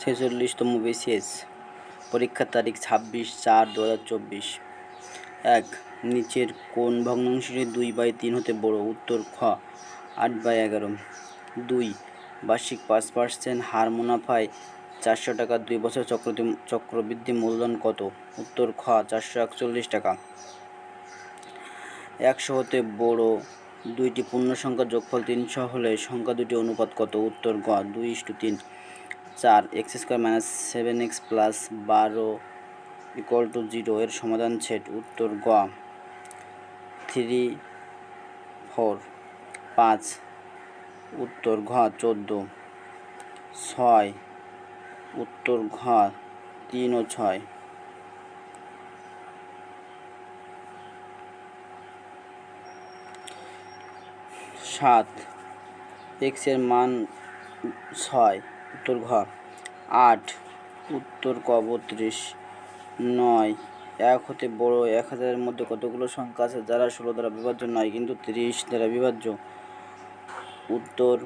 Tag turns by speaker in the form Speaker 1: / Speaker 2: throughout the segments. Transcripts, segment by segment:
Speaker 1: ছেচল্লিশতম BCS পরীক্ষার তারিখ ছাব্বিশ চার দু হাজার চব্বিশ। এক, নিচের কোন ভগ্নাংশটি দুই বাই তিন হতে বড়? উত্তর খ, আট বাই এগারো। দুই, বার্ষিক পাঁচ পার্সেন্ট হার মুনাফায় চারশো টাকা দুই বছর চক্রবৃদ্ধি চক্রবৃদ্ধি মূলধন কত? উত্তর খ, চারশো একচল্লিশ টাকা। একশো হতে বড়, দুইটি পূর্ণ সংখ্যার যোগফল তিনশো হলে সংখ্যা দুটি অনুপাত কত? উত্তর গ, দুই ইস্টু তিন। চার, X square minus seven X plus বারো ইকুয়াল টু জিরো এর সমাধান সেট উত্তর গ। থ্রি, ফোর, পাঁচ, উত্তর ঘ, চোদ্দ। ছয়, উত্তর ঘ, তিন ও ছয়। সাত এক্সের মান ছয়। উত্তর ঘ আট, উত্তর ক বত্রিশ নয়, এক হতে বড় এক হাজারের মধ্যে কতগুলো সংখ্যা আছে? যারা ষোলো দ্বারা বিভাজ্য নয়, কিন্তু তিরিশ দ্বারা বিভাজ্য। উত্তর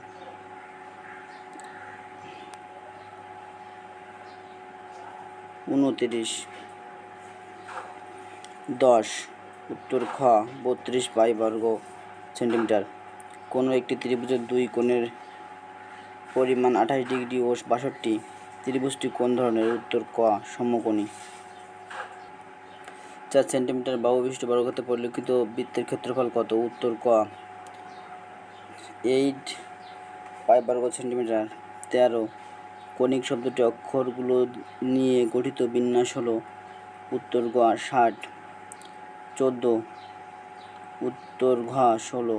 Speaker 1: উনতিরিশ। দশ, উত্তর খ, বত্রিশ বাই বর্গ সেন্টিমিটার। কোনো একটি ত্রিভুজের দুই কোণের পরিমাণ আঠাশ ডিগ্রি ও বাষট্টি ত্রিভুজটি কোন ধরনের? উত্তর ক, সমকোণী। চার সেন্টিমিটার বাহু বিশিষ্ট বর্গক্ষেত্রে পরিলক্ষিত বৃত্তের ক্ষেত্রফল কত? উত্তর ক, এইট পাই বর্গ সেন্টিমিটার। তেরো কণিক শব্দটি অক্ষরগুলো নিয়ে গঠিত বিন্যাস হলো উত্তর গ ষাট, চোদ্দ, উত্তর ঘ ষোলো।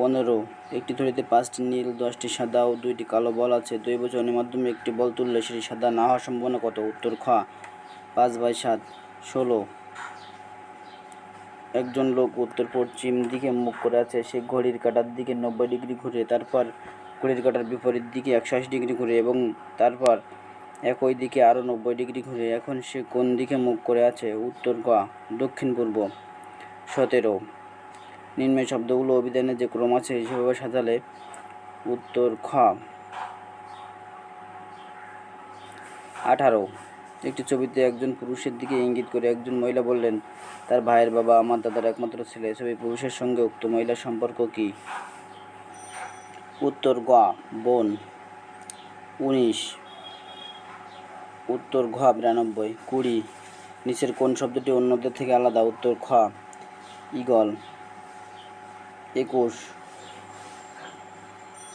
Speaker 1: পনেরো। একটি থলিতে পাঁচটি নীল, দশটি সাদা ও দুইটি কালো বল আছে। দুই বছরের মাধ্যমে একটি বল তুললে সেটি সাদা না হওয়ার সম্ভাবনা কত? উত্তর খ। পাঁচ বাই সাত। ষোলো। একজন লোক উত্তর পশ্চিম দিকে মুখ করে আছে। সে ঘড়ির কাটার দিকে নব্বই ডিগ্রি ঘুরে, তারপর ঘড়ির কাটার বিপরীত দিকে একশো আশি ডিগ্রি ঘুরে এবং তারপর একই দিকে আরও নব্বই ডিগ্রি ঘুরে। এখন সে কোন দিকে মুখ করে আছে? উত্তর গ দক্ষিণ পূর্ব সতেরো। নিম্নের শব্দগুলো অভিধানে যে ক্রম আছে, সেভাবে সাজালে উত্তর খ। আঠারো। একটি ছবিতে একজন পুরুষের দিকে ইঙ্গিত করে একজন মহিলা বললেন, তার ভাইয়ের বাবা আমার দাদার একমাত্র ছেলে। ছবি পুরুষের সঙ্গে উক্ত মহিলার সম্পর্ক কি? উত্তর গ, বোন। উনিশ। উত্তর ঘ, বিরানব্বই। কুড়ি। নিচের কোন শব্দটি অন্যদের থেকে আলাদা? উত্তর খ ইগল একুশ।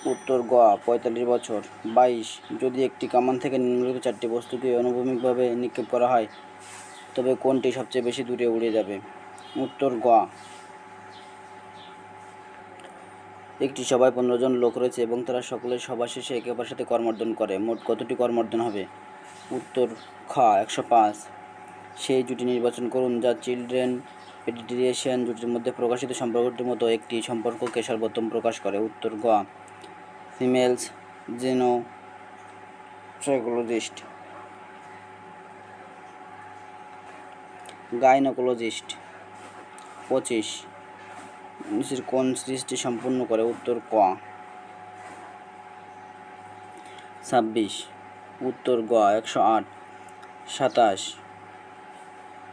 Speaker 1: উত্তর গোয়া, পঁয়তাল্লিশ বছর। বাইশ, যদি একটি কামান থেকে নিম্নলিখিত চারটি বস্তুকে অনুভূমিকভাবে নিক্ষেপ করা হয়, তবে কোনটি সবচেয়ে বেশি দূরে উড়ে যাবে? উত্তর গোয়া। একটি সভায় পনেরো জন লোক রয়েছে এবং তারা সকলে সভা শেষে একে অপরের সাথে কর্মর্দন করে। মোট কতটি কর্মর্দন হবে? উত্তর খ, একশো পাঁচ। সেই জুটি নির্বাচন করুন যা চিলড্রেন পেডিট্রিয়েশিয়ান জুটির মধ্যে প্রকাশিত সম্পর্কটির মতো একটি সম্পর্ককে সর্বোত্তম প্রকাশ করে। উত্তর গ ফিমেলস জেনো সাইকোলজিস্ট গাইনোকোলজিস্ট পঁচিশ। নিচের কোন সৃষ্টি সম্পূর্ণ করে? উত্তর ক। ছাব্বিশ। উত্তর গ, একশো আট। সাতাশ।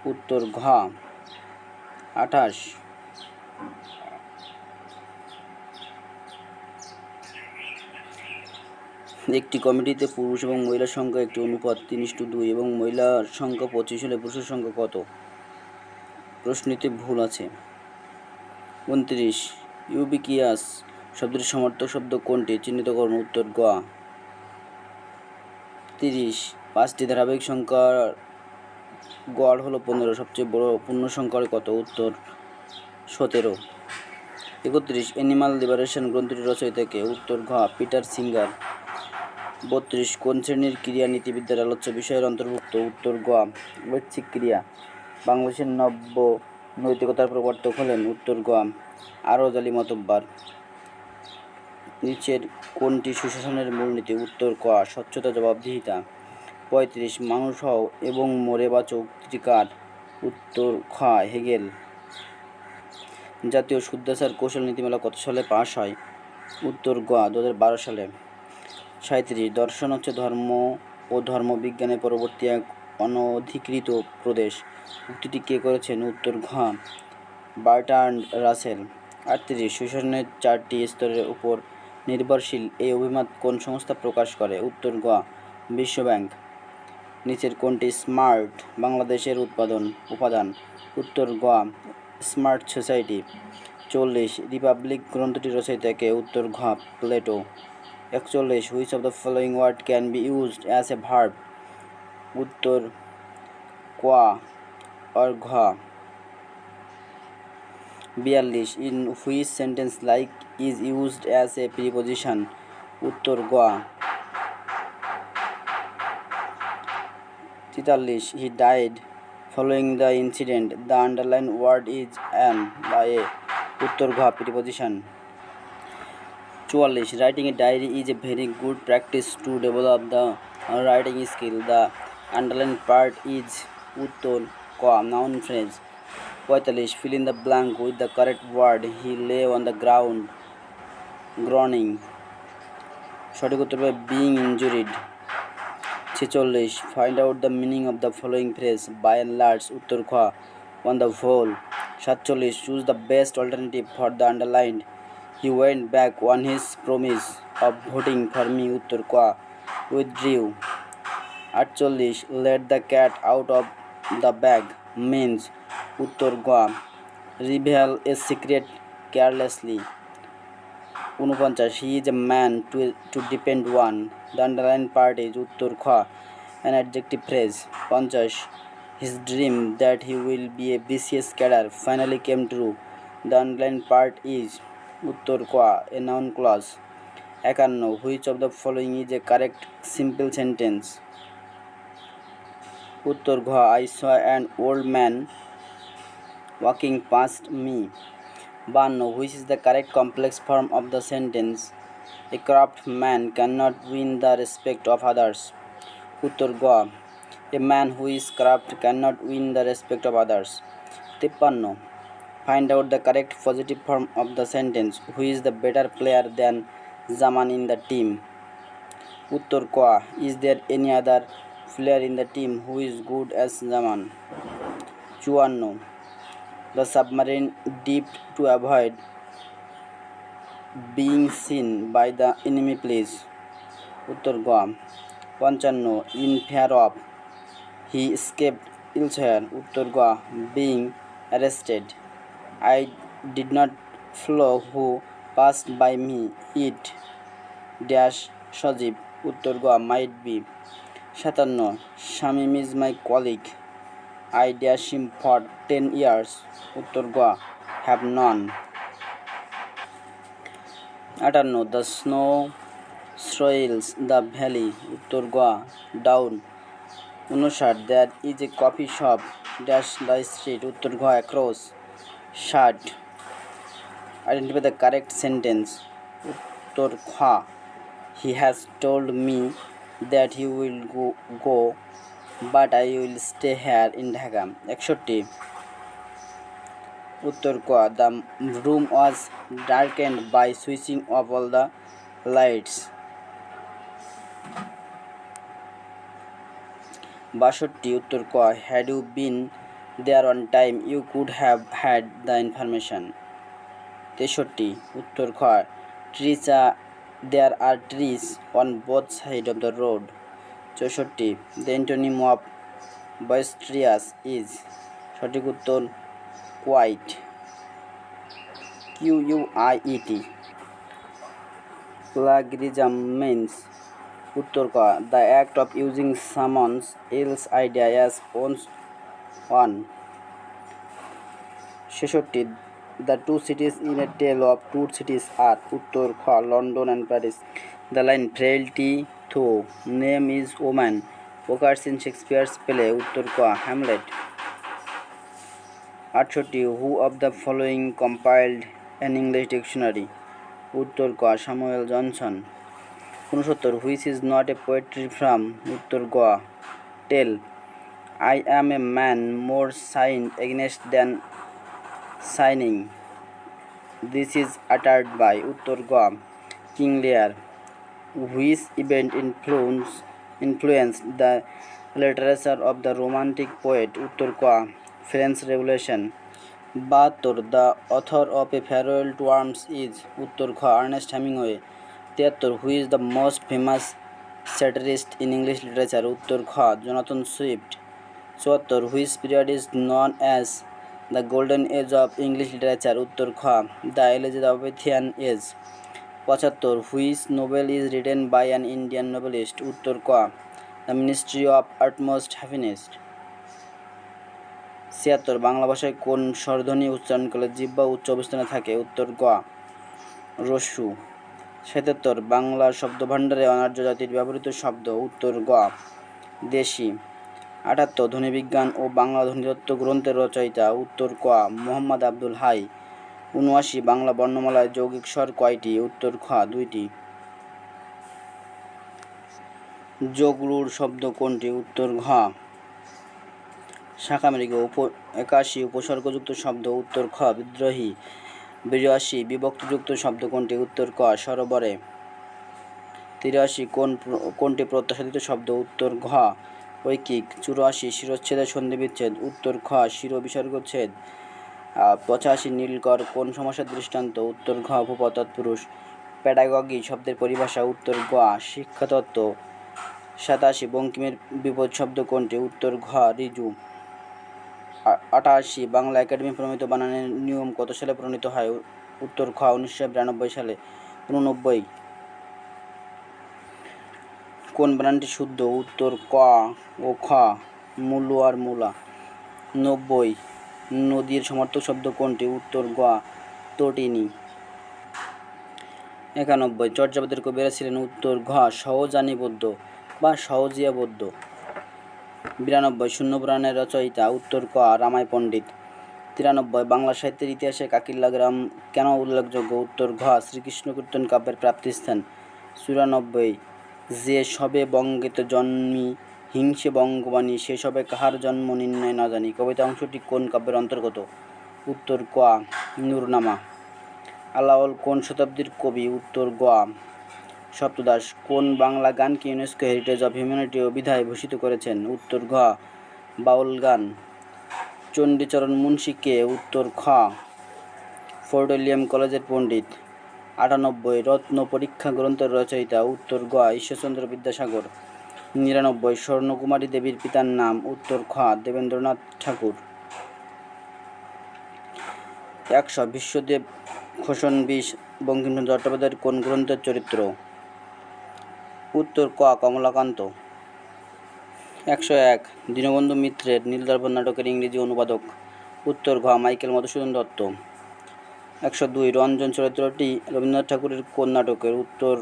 Speaker 1: উত্তর ঘ। আঠাশ। একটি কমিটিতে পুরুষ এবং মহিলার সংখ্যা, একটি অনুপাত তিন ইস্টু দুই, এবং মহিলার সংখ্যা পঁচিশ হলে পুরুষের সংখ্যা কত? প্রশ্নটি ভুল আছে। উনত্রিশ। ইউবিকিয়াস শব্দের সমর্থক শব্দ কোনটি? চিহ্নিত করুন উত্তর গোয়া। তিরিশ। পাঁচটি ধারাবাহিক সংখ্যার গড় হলো পনেরো, সবচেয়ে বড় পূর্ণ সংখ্যার কত? উত্তর, সতেরো। একত্রিশ অ্যানিমাল লিবারেশন গ্রন্থটি রচয়িতাকে উত্তর, ঘ, পিটার সিঙ্গার। বত্রিশ, কোন শ্রেণির ক্রিয়া নীতিবিদ্যার আলোচ্য বিষয়ের অন্তর্ভুক্ত? উত্তর গ ঐচ্ছিক ক্রিয়া। বাংলাদেশের নব্য নৈতিকতার প্রবর্তক হলেন, উত্তর গ আরও জালি মতব্বার। নিচের কোনটি সুশাসনের মূলনীতি? উত্তর, ক, স্বচ্ছতা জবাবদিহিতা। পঁয়ত্রিশ মানুষ হও এবং মরে বাঁচো উক্তিটি উত্তর খ, হেগেল। জাতীয় শুদ্ধাচার কৌশল নীতিমালা কত সালে পাশ হয়? উত্তর গোয়া দু হাজার বারো সালে। সাঁত্রিশ দর্শন হচ্ছে ধর্ম ও ধর্মবিজ্ঞানের পরবর্তী এক অনধিকৃত প্রদেশ। উক্তিটি কে করেছেন? উত্তর ঘ বার্টান্ড রাসেল। আটত্রিশ শোষণের চারটি স্তরের উপর নির্ভরশীল এই অভিমত কোন সংস্থা প্রকাশ করে? উত্তর গোয়া, বিশ্বব্যাংক। নিচের কোনটি স্মার্ট বাংলাদেশের উৎপাদন উপাদান? উত্তর গ স্মার্ট সোসাইটি। চল্লিশ, রিপাবলিক গ্রন্থটি রচয়িতা কে? উত্তর ঘ প্লেটো। একচল্লিশ, which of the following word can be used as a verb? উত্তর কোয়া অর ঘ বিয়াল্লিশ, in which sentence like is used as a preposition? উত্তর গোয়া তেতাল্লিশ he died following the incident the underline word is an বা a, উত্তর ঘ প্রিপোজিশন চুয়াল্লিশ writing a diary is a very good practice to develop the writing skill the underline part is উত্তর ক noun phrase পঁয়তাল্লিশ, fill in the blank with the correct word. He lay on the ground, groaning. সঠিক উত্তর being injured ছেচল্লিশ find out the meaning of the following phrase by and large উত্তর খ on the whole সাতচল্লিশ choose the best alternative for the underlined he went back on his promise of voting for me উত্তর ক withdrew আটচল্লিশ let the cat out of the bag means উত্তর গ reveal a secret carelessly উনপঞ্চাশ he is a man to to depend on the underline part is উত্তর খ an adjective phrase পঞ্চাশ his dream that he will be a BCS cadre finally came true the underline part is উত্তর ক a noun clause একান্ন which of the following is a correct simple sentence উত্তর ঘ I saw an old man walking past me. Banno, which is the correct complex form of the sentence? A corrupt man cannot win the respect of others. Uttar Goa. A man who is corrupt cannot win the respect of others. Tippanno. Find out the correct positive form of the sentence. Who is the better player than Zaman in the team? Uttar Goa. Is there any other player in the team who is good as Zaman? Chuanno. The submarine dipped to avoid being seen by the enemy police. উত্তর গোয়া পঞ্চান্ন in fear of he escaped elsewhere. উত্তর Goa being arrested I did not flow who past by me it dash Sajib উত্তর গোয়া might be সাতান্ন Shamim is my colleague I dash him for 10 years. Uttar have none আটান্ন the snow soils the valley উত্তর গোয়া down উনষাট that is a coffee shop dash the street উত্তর গোয়া across ষাট আইডেন্টিফাই দ্য কারেক্ট সেন্টেন্স উত্তর খ he has told me that he will go go but I will stay here in Dhaka একষট্টি। উত্তর ক the room was darkened by switching off all the lights বাষট্টি, উত্তর ক had you been there on time you could have had the information তেষট্টি, উত্তর খ trees there are trees on both side of the road চৌষট্টি। The antonym of boisterous is সঠিক উত্তর quiet Q U I E T plagiarism means উত্তর ক। The act of using someone's else's idea as one's own ছেষট্টি। The two cities in a tale of two cities are উত্তর খ London and Paris the line frailty thy name is woman occurs in Shakespeare's play উত্তর ক Hamlet আটষট্টি who of the following compiled an English dictionary উত্তর ক Samuel Johnson উনসত্তর which is not a poetry form উত্তর গ tale I am a man more sinned against than sinning this is uttered by উত্তর গ King Lear which event influence influence the literature of the romantic poet উত্তর ক French Revolution বাহাত্তর the author of a farewell to arms is উত্তর খ Ernest Hemingway তিয়াত্তর who is the most famous satirist in English literature উত্তর খ Jonathan Swift চুয়াত্তর which period is known as the golden age of English literature উত্তর খ the Elizabethan age পঁচাত্তর, which novel is written by an Indian Nobelist, উত্তর ক, the ministry of utmost happiness ছিয়াত্তর, বাংলা ভাষায় কোন স্বরধ্বনি উচ্চারণ করলে জিব্বা উচ্চ অবস্থানে থাকে? উত্তর গ রসু। সাতাত্তর বাংলা শব্দভাণ্ডারে অনার্য জাতির ব্যবহৃত শব্দ, উত্তর গ, দেশি। আটাত্তর, ধ্বনিবিজ্ঞান ও বাংলা ধ্বনিতত্ত্ব গ্রন্থের রচয়িতা, উত্তর ক, মোহাম্মদ আব্দুল হাই। উনআশি বাংলা বর্ণমালায় যৌগিক স্বর কয়টি? উত্তর খ, দুইটি। যোগরুর শব্দ কোনটি? উত্তর ঘ। শাখামৃগ উপ, একাশি উপসর্গযুক্ত শব্দ, উত্তর খ, বিদ্রোহী। বিরাশি বিভক্তিযুক্ত শব্দ কোনটি? উত্তর ক, সরোবরে। তিরাশি কোন কোনটি প্রত্যাশাদিত শব্দ? উত্তর ঘ, ঐকিক। চুরাশি শিরচ্ছেদের সন্ধিবিচ্ছেদ। উত্তর খ শির বিসর্গচ্ছেদ পঁচাশি নীলকর কোন সমস্যার দৃষ্টান্ত? উত্তর ঘ ভূপত তৎপুরুষ প্যাডাগগি, শব্দের পরিভাষা, উত্তর গ শিক্ষাতত্ত্ব। সাতাশি, বঙ্কিমের বিপদ শব্দ কোনটি? উত্তর ঘ, রিজু। আটাশি, বাংলা একাডেমি প্রণীত বানানের নিয়ম কত সালে প্রণীত হয়? উত্তর খ উনিশশো বিরানব্বই সালে। উননব্বই। কোন বানানটি শুদ্ধ? উত্তর ক ও খ, মূল আর মূলা। নব্বই। নদীর সমর্থক শব্দ কোনটি? উত্তর গ তটিনী। একানব্বই। চর্যাপদের কবিরা ছিলেন উত্তর ঘ সহজানী বৌদ্ধ বা সহজিয়া বৌদ্ধ বিরানব্বই। শূন্য পুরাণের রচয়িতা, উত্তর ক রামায় পণ্ডিত। তিরানব্বই। বাংলা সাহিত্যের ইতিহাসে কাকিল্লা গ্রাম কেন উল্লেখযোগ্য? উত্তর ঘ শ্রীকৃষ্ণ কীর্তন কাব্যের প্রাপ্তিস্থান। চুরানব্বই। যে সবে বঙ্গেতে জন্মি হিংসে বঙ্গবাণী সে সবে কাহার জন্ম নির্ণয় না জানি। কবিতা অংশটি কোন কাব্যের অন্তর্গত? উত্তর ক, নূরনামা। আলাওল কোন শতাব্দীর কবি? উত্তর গ, সপ্তদাস। কোন বাংলা গানকে ইউনেস্কো হেরিটেজ অফ হিউম্যানিটি অভিধায় ভূষিত করেছেন? উত্তর ঘ, বাউল গান। চণ্ডীচরণ মুন্সিকে উত্তর খ, ফোর্ট কলেজের পণ্ডিত। আটানব্বই, রত্ন পরীক্ষা গ্রন্থের রচয়িতা। উত্তর গ, ঈশ্বরচন্দ্র বিদ্যাসাগর। নিরানব্বই স্বর্ণকুমারী দেবীর পিতার নাম উত্তর খ দেবেন্দ্রনাথ ঠাকুর। একশো বিশ্বদেব খোসন বিষ বঙ্কিমচন্দ্র চট্টোপাধ্যায়ের কোন গ্রন্থের চরিত্র? উত্তর ক কমলাকান্ত। একশো এক দীনবন্ধু মিত্রের নীলদর্পণ নাটকের ইংরেজি অনুবাদক। উত্তর ঘ মাইকেল মধুসূদন দত্ত। একশো দুই রঞ্জন চরিত্রটি রবীন্দ্রনাথ ঠাকুরের কোন নাটকের? উত্তর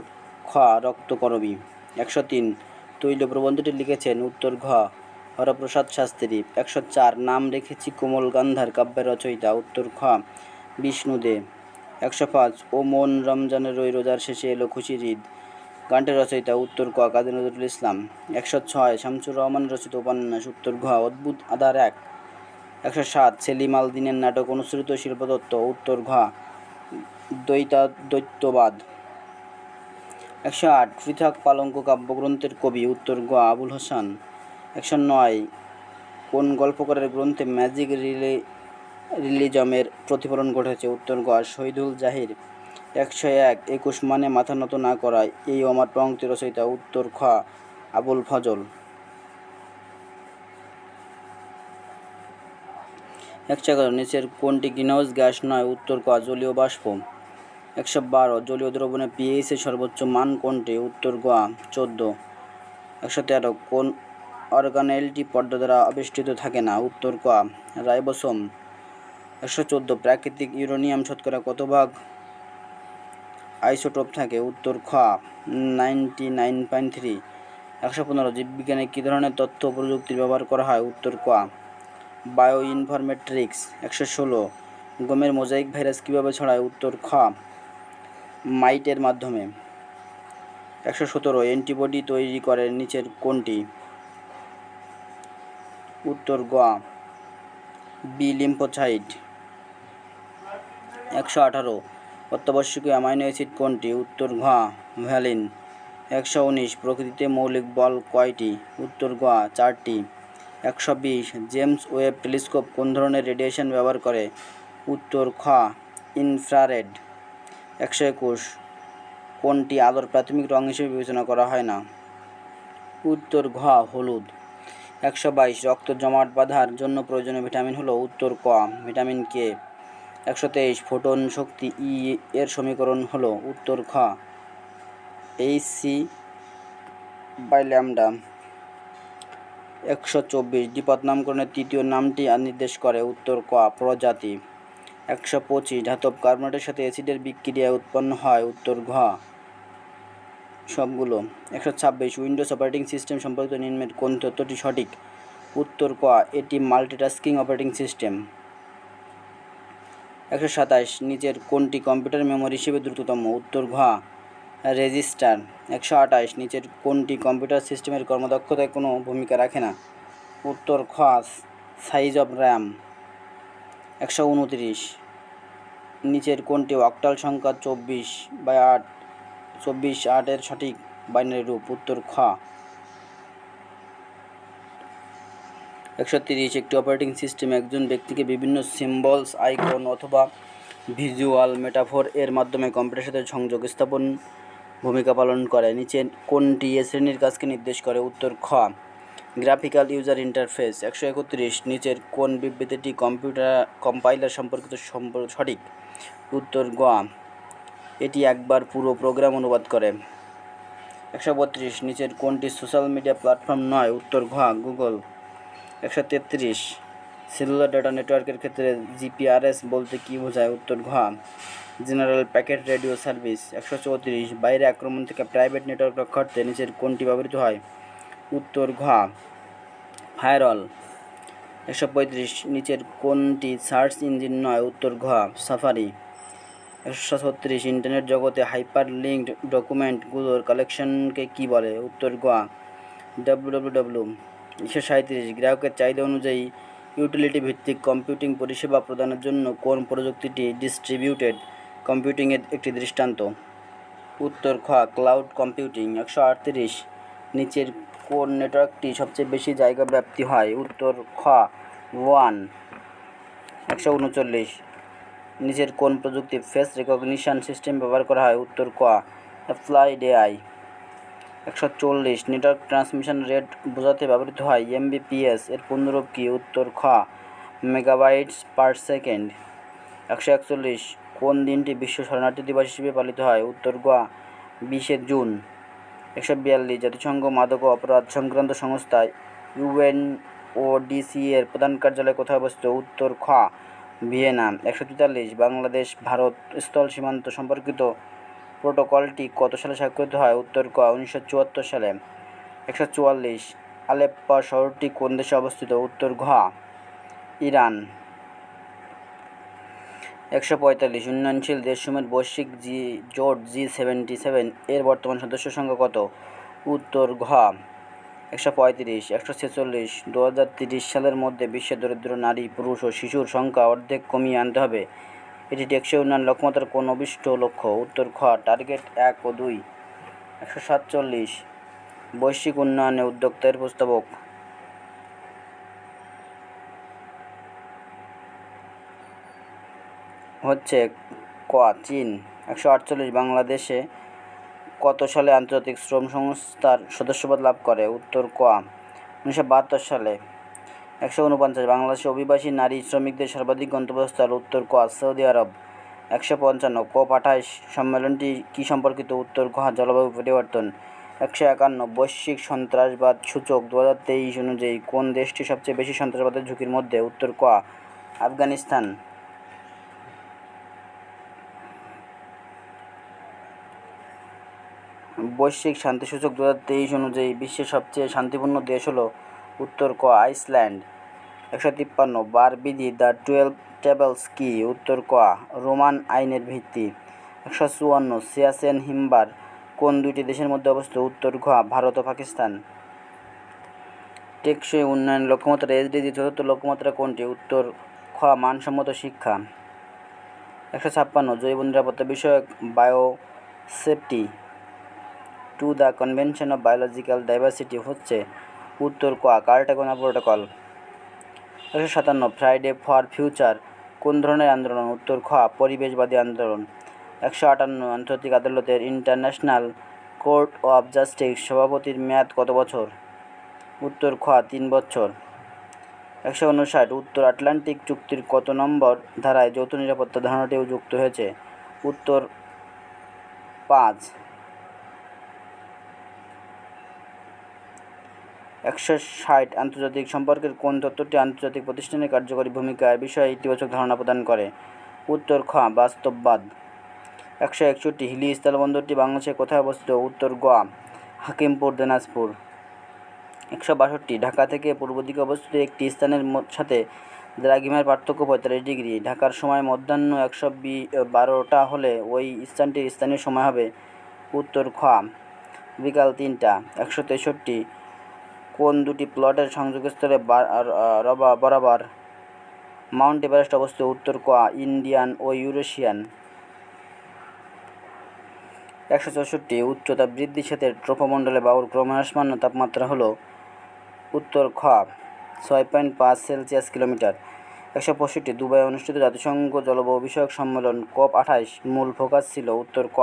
Speaker 1: খ রক্তকরবী। একশো তিন তৈল প্রবন্ধটি লিখেছেন উত্তর ঘ। হরপ্রসাদ শাস্ত্রী, একশো চার, নাম রেখেছি কোমল গান্ধার কাব্যের রচয়িতা, উত্তর খ বিষ্ণুদে একশো পাঁচ, ও মন রমজানের ওই রোজার শেষে এলো খুশির ঈদ গানটির রচয়িতা, উত্তর ক, কাজী নজরুল ইসলাম। একশো ছয়, শামসুর রহমান রচিত উপন্যাস, উত্তর ঘ, অদ্ভুত আধার এক। একশো সাত, সেলিম আল দিনের নাটক অনুসৃত শিল্পতত্ত্ব উত্তর ঘ। দ্বৈতা দৈত্যবাদ একশো আট, পৃথক পালঙ্ক কাব্যগ্রন্থের কবি উত্তর গ আবুল হাসান। একশো নয়, কোন গল্পকারের গ্রন্থে ম্যাজিক রিলি, রিলিজমের প্রতিফলন ঘটেছে? উত্তর গ, শহীদুল জাহির। একশো এক, একুশ মানে মাথা নত না করায় এই অমর পঙ্ক্তি রচয়িতা উত্তর খ, আবুল ফজল। একশো এগারো, নিচের কোনটি গ্রিনহাউস গ্যাস নয়? উত্তর ক, জলীয় বাষ্প। একশো বারো, জলীয় দ্রবণে পিএইচের সর্বোচ্চ মান কোনটি? উত্তর গ চোদ্দ। একশো তেরো, কোন অর্গানেলটি পর্দা দ্বারা আবিষ্কৃত থাকে না? উত্তর ক রাইবোসোম। একশো চোদ্দ, প্রাকৃতিক ইউরেনিয়াম শতকরা কত ভাগ? আইসোটোপ থাকে। উত্তর খ নাইনটি নাইন পয়েন্ট থ্রি। একশো পনেরো, জীববিজ্ঞানে কী ধরনের তথ্য প্রযুক্তির ব্যবহার করা হয়? উত্তর ক বায়ো ইনফরমেট্রিক্স একশো ষোলো, গমের মোজাইক ভাইরাস কীভাবে ছড়ায়? উত্তর খ মাইটের মাধ্যমে। একশো সতেরো অ্যান্টিবডি তৈরি করে নিচের কোনটি উত্তর গ বি লিম্ফোসাইট। একশো আঠারো অত্যাবশ্যকীয় অ্যামাইনো অ্যাসিড কোনটি উত্তর ঘ ভ্যালিন। একশো উনিশ প্রকৃতিতে মৌলিক বল কয়টি? উত্তর গোয়া, চারটি। একশো বিশ জেমস ওয়েব টেলিস্কোপ কোন ধরনের রেডিয়েশন ব্যবহার করে? উত্তর খ ইনফ্রারেড। একশো একুশ। কোনটি আলোর প্রাথমিক রং হিসেবে বিবেচনা করা হয় না? উত্তর ঘ, হলুদ। একশো বাইশ, রক্ত জমাট বাঁধার জন্য প্রয়োজনীয় ভিটামিন হলো উত্তর ক, ভিটামিন কে। একশো তেইশ, ফোটন শক্তি ই এর সমীকরণ হলো উত্তর খ। এইচ সি বাই ল্যামডা একশো চব্বিশ, দ্বিপদ নামকরণের তৃতীয় নামটি নির্দেশ করে উত্তর ক, প্রজাতি। একশো পঁচিশ। ধাতব কার্বনেটের সাথে অ্যাসিডের বিক্রিয়ায় উৎপন্ন হয় উত্তর ঘ। সবগুলো। একশো ছাব্বিশ। উইন্ডোজ অপারেটিং সিস্টেম সম্পর্কিত নিম্নের কোন তথ্যটি সঠিক? উত্তর ক, এটি মাল্টিটাস্কিং অপারেটিং সিস্টেম। একশো সাতাশ নিচের কোনটি কম্পিউটার মেমোরি হিসেবে দ্রুততম? উত্তর ঘ, রেজিস্টার। একশো আঠাশ নিচের কোনটি কম্পিউটার সিস্টেমের কর্মদক্ষতায় কোনো ভূমিকা রাখে না? উত্তর খ, সাইজ অফ র্যাম। একশো উনত্রিশ। নিচের কোনটি অক্টাল সংখ্যা চব্বিশ বাই আট, চব্বিশ আটের সঠিক বাইনারি রূপ, উত্তর খ। একশো তিরিশ, একটি অপারেটিং সিস্টেম একজন ব্যক্তিকে বিভিন্ন সিম্বলস, আইকন অথবা ভিজুয়াল মেটাফোর এর মাধ্যমে কম্পিউটারের সাথে সংযোগ স্থাপন, ভূমিকা পালন করে। নিচে কোনটি এ শ্রেণির কাজকে নির্দেশ করে, উত্তর খ। গ্রাফিক্যাল ইউজার ইন্টারফেস একশো একত্রিশ, নিচের কোন বিবৃতিটি কম্পিউটার কম্পাইলার সম্পর্কিত সম্পর্ক সঠিক? উত্তর গ এটি একবার পুরো প্রোগ্রাম অনুবাদ করে। একশো বত্রিশ, নিচের কোনটি সোশ্যাল মিডিয়া প্ল্যাটফর্ম নয়? উত্তর ঘ গুগল। একশো তেত্রিশ, সেলুলার ডাটা নেটওয়ার্কের ক্ষেত্রে জিপিআরএস বলতে কী বোঝায়? উত্তর ঘ জেনারেল প্যাকেট রেডিও সার্ভিস, একশো চৌত্রিশ, বাইরে আক্রমণ থেকে প্রাইভেট নেটওয়ার্ক রক্ষার্থে নিচের কোনটি ব্যবহৃত হয়? উত্তর ঘ ফায়ারল একশো পঁয়ত্রিশ নিচের কোনটি সার্চ ইঞ্জিন নয়? উত্তর ঘ, সাফারি। একশো ছত্রিশ ইন্টারনেট জগতে হাইপার লিঙ্কড ডকুমেন্টগুলোর কালেকশনকে কী বলে? উত্তর গ ডাব্লু ডাব্লু ডাব্লু একশো সাঁত্রিশ গ্রাহকের চাহিদা অনুযায়ী ইউটিলিটি ভিত্তিক কম্পিউটিং পরিষেবা প্রদানের জন্য কোন প্রযুক্তিটি ডিস্ট্রিবিউটেড কম্পিউটিংয়ের একটি দৃষ্টান্ত? উত্তর খ ক্লাউড কম্পিউটিং। একশো আটত্রিশ নিচের কোন নেটওয়ার্কটি সবচেয়ে বেশি জায়গা ব্যাপ্তি হয়? উত্তর, খ, ওয়ান, একশো উনচল্লিশ। নিচের কোন প্রযুক্তি ফেস রেকগনিশন সিস্টেম ব্যবহার করা হয়? উত্তর, ক, অ্যাপ্লাইড এআই। একশো চল্লিশ। নেটওয়ার্ক ট্রান্সমিশন রেট বোঝাতে ব্যবহৃত হয় এমবিপিএস। এর পূর্ণরূপ কি? উত্তর, খ, মেগাবাইটস পার সেকেন্ড। একশো একচল্লিশ। কোন দিনটি বিশ্ব শরণার্থী দিবস হিসেবে পালিত হয়? উত্তর, গ, বিশে জুন। একশো বিয়াল্লিশ জাতিসংঘ মাদক অপরাধ সংক্রান্ত সংস্থা ইউএনওডিসি এর প্রধান কার্যালয় কোথায় অবস্থিত? উত্তর খ, ভিয়েনা। একশো তেতাল্লিশ বাংলাদেশ ভারত স্থল সীমান্ত সম্পর্কিত প্রোটোকলটি কত সালে স্বাক্ষরিত হয়? উত্তর ক উনিশশো চুয়াত্তর সালে। একশো চুয়াল্লিশ আলেপ্পা শহরটি কোন দেশে অবস্থিত? উত্তর ঘ ইরান। একশো পঁয়তাল্লিশ, উন্নয়নশীল দেশসমূহের বৈশ্বিক জি, জোট জি সেভেন্টি সেভেন এর বর্তমান সদস্য সংখ্যা কত? উত্তর, ঘ। একশো পঁয়ত্রিশ, একশো ছেচল্লিশ দু হাজার তিরিশ সালের মধ্যে বিশ্বের দরিদ্র নারী, পুরুষ ও শিশুর সংখ্যা অর্ধেক কমিয়ে আনতে হবে। এটি টেকসই উন্নয়ন লক্ষ্যমাত্রার কোন অবিষ্ট লক্ষ্য। উত্তর খ টার্গেট এক ও দুই। একশো সাতচল্লিশ, বৈশ্বিক উন্নয়নে উদ্যোক্তার প্রস্তাবক। হচ্ছে ক, চীন। একশো আটচল্লিশ বাংলাদেশে কত সালে আন্তর্জাতিক শ্রম সংস্থার সদস্যপদ লাভ করে? উত্তর ক, উনিশশো বাহাত্তর সালে। একশো উনপঞ্চাশ বাংলাদেশে অভিবাসী নারী শ্রমিকদের সর্বাধিক গন্তব্যস্থল, উত্তর ক, সৌদি আরব। একশো পঞ্চান্ন কোপ আঠাশ সম্মেলনটি কী সম্পর্কিত? উত্তর ক জলবায়ু পরিবর্তন। একশো একান্ন বৈশ্বিক সন্ত্রাসবাদ সূচক দু হাজার তেইশ অনুযায়ী কোন দেশটি সবচেয়ে বেশি সন্ত্রাসবাদের ঝুঁকির মধ্যে? উত্তর ক, আফগানিস্তান। বৈশ্বিক শান্তিসূচক দু হাজার তেইশ অনুযায়ী বিশ্বের সবচেয়ে শান্তিপূর্ণ দেশ হলো উত্তর ক আইসল্যান্ড। একশো তিপ্পান্ন, বার বিধি, দ্য টুয়েলভ টেবলস কি, উত্তর ক রোমান আইনের ভিত্তি। একশো চুয়ান্ন সিয়াসেন হিমবার, কোন দুইটি দেশের মধ্যে অবস্থিত, উত্তর ঘ ভারত ও পাকিস্তান। টেকসই উন্নয়ন লক্ষ্যমাত্রা এসডিজি চতুর্থ লক্ষ্যমাত্রা কোনটি, উত্তর খ মানসম্মত শিক্ষা। একশো ছাপ্পান্ন, জৈব নিরাপত্তা বিষয়ক, bio safety. To the convention of biological diversity হচ্ছে উত্তর ক, কার্টাগোনা প্রোটোকল একশো সাতান্ন ফ্রাইডে ফর ফিউচার কোন ধরনের আন্দোলন? উত্তর খ, পরিবেশবাদী আন্দোলন। একশো আটান্ন, আন্তর্জাতিক আদালতের ইন্টারন্যাশনাল কোর্ট অফ জাস্টিস সভাপতির মেয়াদ কত বছর? উত্তর খ, তিন বছর। একশো উনষাট, উত্তর আটলান্টিক চুক্তির কত নম্বর ধারায় যৌথ নিরাপত্তা ধারণাটিও যুক্ত হয়েছে? উত্তর পাঁচ। একশো ষাট আন্তর্জাতিক সম্পর্কের কোন তত্ত্বটি আন্তর্জাতিক প্রতিষ্ঠানের কার্যকরী ভূমিকার বিষয়ে ইতিবাচক ধারণা প্রদান করে? উত্তর, খ, বাস্তববাদ। একশো একষট্টি, হিলি স্থলবন্দরটি বাংলাদেশে কোথায় অবস্থিত? উত্তর, গোয়া, হাকিমপুর, দিনাজপুর। একশো বাষট্টি, ঢাকা থেকে পূর্ব দিকে অবস্থিত একটি স্থানের সাথে দ্রাঘিমার পার্থক্য পঁয়তাল্লিশ ডিগ্রি। ঢাকার সময় মধ্যাহ্ন একশো বি বারোটা হলে ওই স্থানটির স্থানীয় সময় হবে উত্তর, খ, বিকাল তিনটা। একশো তেষট্টি কোন দুটি প্লটের সংযোগস্থলে বরাবর মাউন্ট এভারেস্ট অবস্থিত উত্তর কোয়া, ইন্ডিয়ান ও ইউরেশিয়ান। একশো চৌষট্টি, উচ্চতা বৃদ্ধির সাথে ট্রোপোমণ্ডলে বায়ুর ক্রমহ্রাসমান তাপমাত্রা হলো উত্তর খ ছয় পয়েন্ট পাঁচ সেলসিয়াস কিলোমিটার। একশো পঁয়ষট্টি দুবাই অনুষ্ঠিত জাতিসংঘ জলবায়ু বিষয়ক সম্মেলন কপ আঠাইশ, মূল ফোকাস ছিল উত্তর ক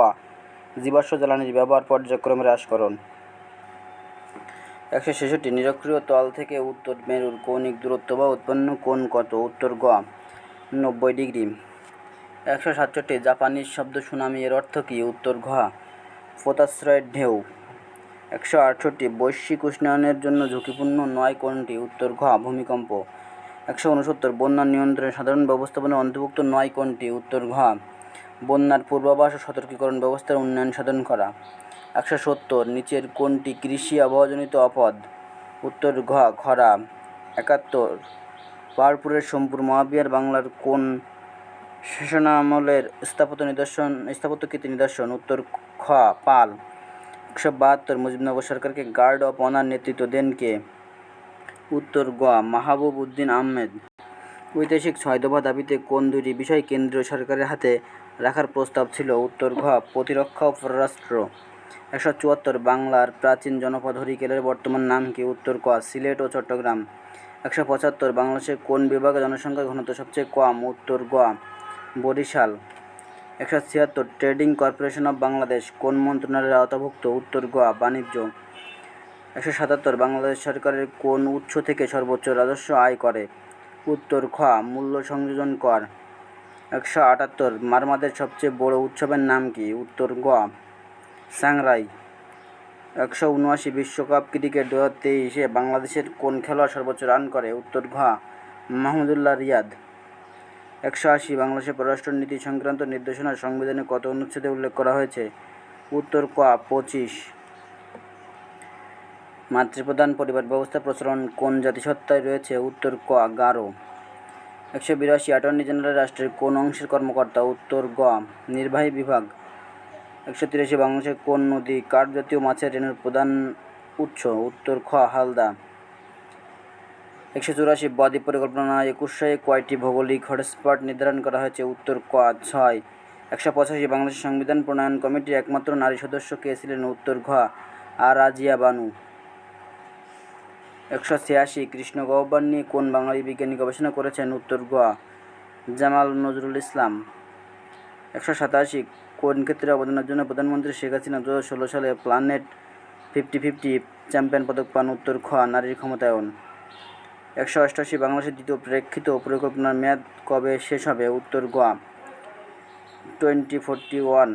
Speaker 1: জীবাশ্ম জ্বালানির ব্যবহার পর্যায়ক্রমে হ্রাসকরণ। একশো ছেষট্টি নিরক্ষীয় তল থেকে উত্তর মেরুর কৌণিক দূরত্ব বা উৎপন্ন কোণ কত? উত্তর গ, নব্বই ডিগ্রি। একশো সাতষট্টি জাপানিজ শব্দ সুনামি এর অর্থ কী? উত্তর ঘ পোতাশ্রয়ের ঢেউ। একশো আটষট্টি বৈশ্বিক উষ্ণায়নের জন্য ঝুঁকিপূর্ণ নয় কোনটি উত্তর ঘ, ভূমিকম্প। একশো উনসত্তর বন্যা নিয়ন্ত্রণে সাধারণ ব্যবস্থাপনার অন্তর্ভুক্ত নয় কোনটি উত্তর ঘ, বন্যার পূর্বাভাস ও সতর্কীকরণ ব্যবস্থার উন্নয়ন সাধন করা। একশো সত্তর, নিচের কোনটি কৃষি আবহাওয়াজনিত আপদ উত্তর ঘ, খরা, একাত্তর, পাহাড়পুরের সোমপুর মহাবিহার বাংলার কোন শাসনামলের স্থাপত্য নিদর্শন, স্থাপত্যকৃতি নিদর্শন? উত্তর খ, পাল, একশো বাহাত্তর, মুজিবনগর সরকারকে গার্ড অফ অনার নেতৃত্ব দেন কে? উত্তর গ মাহবুব উদ্দিন আহমেদ। ঐতিহাসিক ছয় দফা দাবিতে কোন দুটি বিষয় কেন্দ্রীয় সরকারের হাতে রাখার প্রস্তাব ছিল? উত্তর ঘ, প্রতিরক্ষা ও পররাষ্ট্র। একশো চুয়াত্তর বাংলার প্রাচীন জনপদ হরিকেলের বর্তমান নাম কি? উত্তর ক, সিলেট ও চট্টগ্রাম। একশো পঁচাত্তর বাংলাদেশের কোন বিভাগে জনসংখ্যার ঘনত্ব সবচেয়ে কম? উত্তর গ, বরিশাল। একশো ছিয়াত্তর ট্রেডিং কর্পোরেশন অফ বাংলাদেশ, কোন মন্ত্রণালয়ের আওতাভুক্ত? উত্তর গোয়া বাণিজ্য। একশো সাতাত্তর বাংলাদেশ সরকারের কোন উৎস থেকে সর্বোচ্চ রাজস্ব আয় করে? উত্তর খ, মূল্য সংযোজন কর। একশো আটাত্তর মারমাদের সবচেয়ে বড় উৎসবের নাম কি? উত্তর গ সাংরাই। একশো উনআশি বিশ্বকাপ ক্রিকেট দু হাজার তেইশে বাংলাদেশের কোন খেলোয়াড় সর্বোচ্চ রান করে? উত্তর, ঘ, মাহমুদুল্লাহ রিয়াদ। একশো আশি, বাংলাদেশের পররাষ্ট্রনীতি সংক্রান্ত নির্দেশনা সংবিধানে কত অনুচ্ছেদে উল্লেখ করা হয়েছে? উত্তর, ক, পঁচিশ। মাতৃপ্রধান পরিবার ব্যবস্থা প্রচলন কোন জাতিসত্তায় রয়েছে? উত্তর, ক গারো একশো বিরাশি, অ্যাটর্নি জেনারেল রাষ্ট্রের কোন অংশের কর্মকর্তা? উত্তর, গ, নির্বাহী বিভাগ। একশো তিরাশি বাংলাদেশের কোন নদী কাঠ জাতীয় মাছের রেণুর প্রধান উৎস? উত্তর খ, হালদা। একশো চুরাশি বদ্বীপ পরিকল্পনা একুশে কয়টি ভৌগোলিক হটস্পট নির্ধারণ করা হয়েছে? উত্তর ক, ছয়। একশো পঁচাশি বাংলাদেশ সংবিধান প্রণয়ন কমিটির একমাত্র নারী সদস্য কে ছিলেন? উত্তর ঘ আর রাজিয়া বানু। একশো ছিয়াশি কৃষ্ণ গহ্বর নিয়ে কোন বাঙালি বিজ্ঞানী গবেষণা করেছেন? উত্তর গ জামাল নজরুল ইসলাম। একশো সাতাশি কোন ক্ষেত্রে অবদানের জন্য প্রধানমন্ত্রী শেখ হাসিনা দু ষোলো সালে প্ল্যানেট ফিফটি ফিফটি চ্যাম্পিয়ন পদক পান উত্তর খ নারীর ক্ষমতায়ন। একশো অষ্টাশি বাংলাদেশের দ্বিতীয় প্রেক্ষিত পরিকল্পনার মেয়াদ কবে শেষ হবে? উত্তর গোয়া। টোয়েন্টি ফোরটি ওয়ান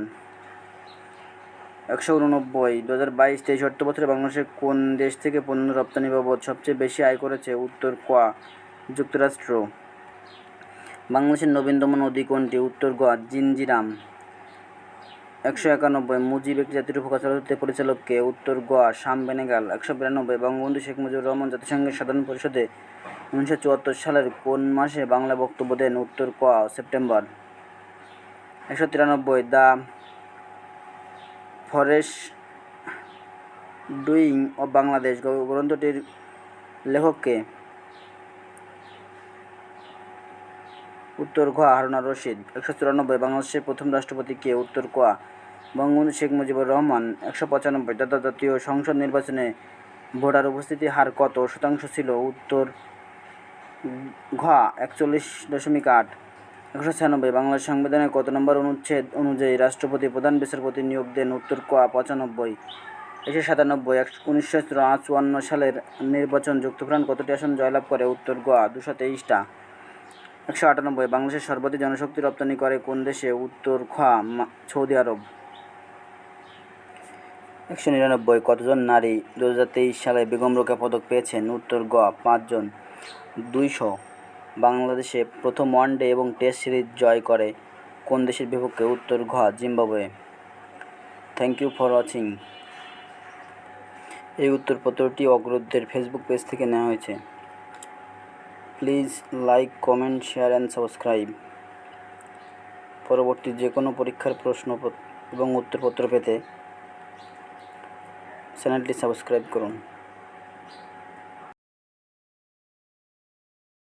Speaker 1: একশো উননব্বই। দু হাজার বাইশ তেইশ অর্থ বছরে বাংলাদেশের কোন দেশ থেকে পণ্য রপ্তানি বাবদ সবচেয়ে বেশি আয় করেছে? উত্তর কোয়া যুক্তরাষ্ট্র। বাংলাদেশের নবীনতম নদী কোনটি? উত্তর গোয়া। জিনজিরাম। একশো একানব্বই, মুজিব একটি জাতির উপকার চলচ্চিত্রের পরিচালককে উত্তর গোয়া, শাম, বেনেগাল একশো বিরানব্বই বঙ্গবন্ধু শেখ মুজিবুর রহমান জাতিসংঘের সাধারণ পরিষদে উনিশশো চুয়াত্তর সালের কোন মাসে বাংলা বক্তব্য দেন উত্তর কোয়া সেপ্টেম্বর? একশো তিরানব্বই, the forest doing of Bangladesh গ্রন্থটির লেখককে উত্তর গোয়া হারুনা রশিদ। একশো চুরানব্বই, বাংলাদেশের প্রথম রাষ্ট্রপতি কে উত্তর গোয়া? বঙ্গবন্ধু শেখ মুজিবুর রহমান একশো পঁচানব্বই তথা জাতীয় সংসদ নির্বাচনে ভোটার উপস্থিতি হার কত? শতাংশ ছিল উত্তর ঘ, একচল্লিশ দশমিক আট। একশো ছিয়ানব্বই, বাংলাদেশ সংবিধানের কত নম্বর অনুচ্ছেদ অনুযায়ী রাষ্ট্রপতি প্রধান বিচারপতি নিয়োগ দেন উত্তর ক, পঁচানব্বই। একশো সাতানব্বই উনিশশো চুয়ান্ন সালের নির্বাচন যুক্তফ্রন্ট কতটি আসন জয়লাভ করে? উত্তর গ দুশো তেইশটা। একশো আটানব্বই, বাংলাদেশের সর্বাধিক জনশক্তি রপ্তানি করে কোন দেশে? উত্তর খ সৌদি আরব। একশো নিরানব্বই কতজন নারী দু হাজার তেইশ সালে বেগম রোকেয়া পদক পেয়েছেন? উত্তর গ পাঁচজন। দুইশো। বাংলাদেশে প্রথম ওয়ানডে এবং টেস্ট সিরিজ জয় করে। কোন দেশের বিপক্ষে? উত্তর ঘ Zimbabwe. Thank you for watching এই উত্তরপত্রটি অগ্রদের ফেসবুক পেজ থেকে নেওয়া হয়েছে। Please like comment share and subscribe পরবর্তী যে কোনো পরীক্ষার প্রশ্ন এবং উত্তরপত্র পেতে চ্যানেলটি সাবস্ক্রাইব করুন